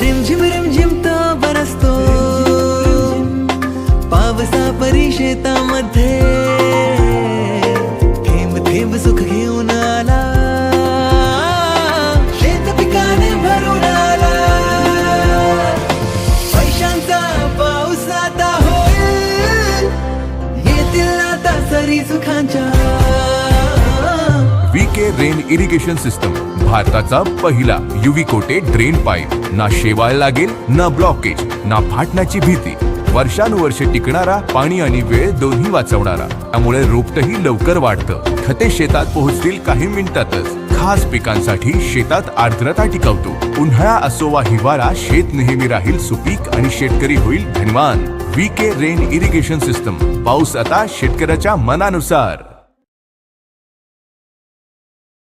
रिमझिम रिमझिम तो बरसतो. पावसा परी शेतामध्ये थेंब थेंब सुख घेऊन आला. शेत पिकाने भरून आला. पैशांचा पाऊस आता होईल. येतील आता सरी सुखांच्या के रेन इरिगेशन सिस्टम भारताचा पहिला युवी कोटेड ड्रेन पाईप. ना शेवाळ लागेल ना ब्लॉकेज ना फाटण्याची भीती. वर्षानुवर्षे टिकणारा पाणी आणि वेळ दोन्ही वाचवणारा. त्यामुळे रोपटही लवकर वाढतं. खते शेतात पोहोचतील काही मिनिटातच. खास पिकांसाठी शेतात आर्द्रता टिकवतो. उन्हाळा असो वा हिवाळा शेत नेहमी राहील सुपीक आणि शेतकरी होईल धनवान. V K rain irrigation system. पाऊस आता शेतकऱ्याच्या मनानुसार.